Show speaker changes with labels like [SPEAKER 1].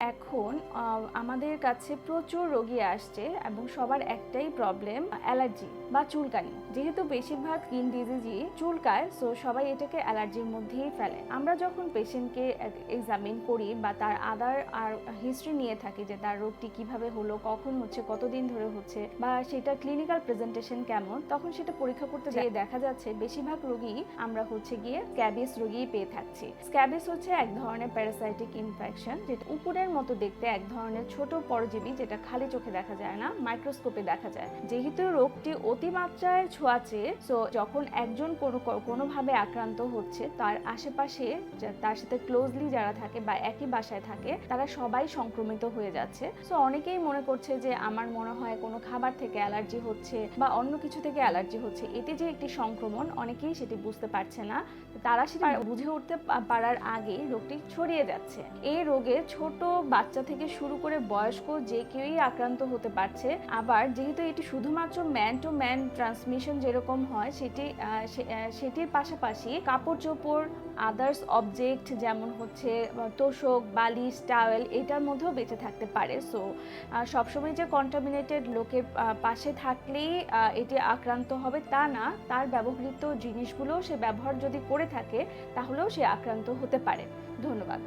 [SPEAKER 1] এখন আমাদের কাছে প্রচুর রোগী আসছে এবং সবার একটাই প্রবলেম অ্যালার্জি বা চুলকানি। যেহেতু বেশিরভাগ স্কিন ডিজিজই চুলকায় সো সবাই এটাকে অ্যালার্জির মধ্যেই ফেলে। আমরা যখন পেশেন্টকে এক্সামিন করি বা তার আদার আর হিস্ট্রি নিয়ে থাকি যে তার রোগটি কীভাবে হলো কখন হচ্ছে কতদিন ধরে হচ্ছে বা সেটা ক্লিনিক্যাল প্রেজেন্টেশন কেমন তখন সেটা পরীক্ষা করতে গিয়ে দেখা যাচ্ছে বেশিরভাগ রোগী আমরা হচ্ছে গিয়ে স্ক্যাবিস রোগী পেয়ে থাকছি। স্ক্যাবিস হচ্ছে এক ধরনের প্যারাসাইটিক ইনফেকশন যেটা উপরের মতো দেখতে এক ধরনের ছোট পরজীবী যেটা খালি চোখে দেখা যায় না মাইক্রোস্কোপে দেখা যায়। যেহেতু রোগটি অতিমাত্রায় ছোঁয়াচে সো যখন একজন কোনো কোনোভাবে আক্রান্ত হচ্ছে তার আশেপাশে তার সাথে ক্লোজলি যারা থাকে বা একই বাসায় থাকে তারা সবাই সংক্রমিত হয়ে যাচ্ছে। সো অনেকেই মনে করছে যে আমার মনে হয় কোনো খাবার থেকে অ্যালার্জি হচ্ছে বা অন্য কিছু থেকে অ্যালার্জি হচ্ছে। এটি যে একটি সংক্রমণ অনেকেই সেটি বুঝতে পারছে না। তারা সেটা বুঝে উঠতে পারার আগে রোগটি ছড়িয়ে যাচ্ছে। এই রোগে ছোট বাচ্চা থেকে শুরু করে বয়স্ক যে কেউই আক্রান্ত হতে পারছে। আবার যেহেতু এটি শুধুমাত্র ম্যান টু ম্যান ট্রান্সমিশন যেরকম হয়, সেটি সেটির পাশাপাশি কাপড় চোপড় আদার্স অবজেক্ট যেমন হচ্ছে তোষক, বালিশ টাওয়েল এটার মধ্যেও বেঁচে থাকতে পারে। সো সবসময় যে কন্টামিনেটেড লোকের পাশে থাকলেই এটি আক্রান্ত হবে তা না। তার ব্যবহৃত জিনিসগুলো সে ব্যবহার যদি করে থাকে, তাহলেও সে আক্রান্ত হতে পারে। ধন্যবাদ।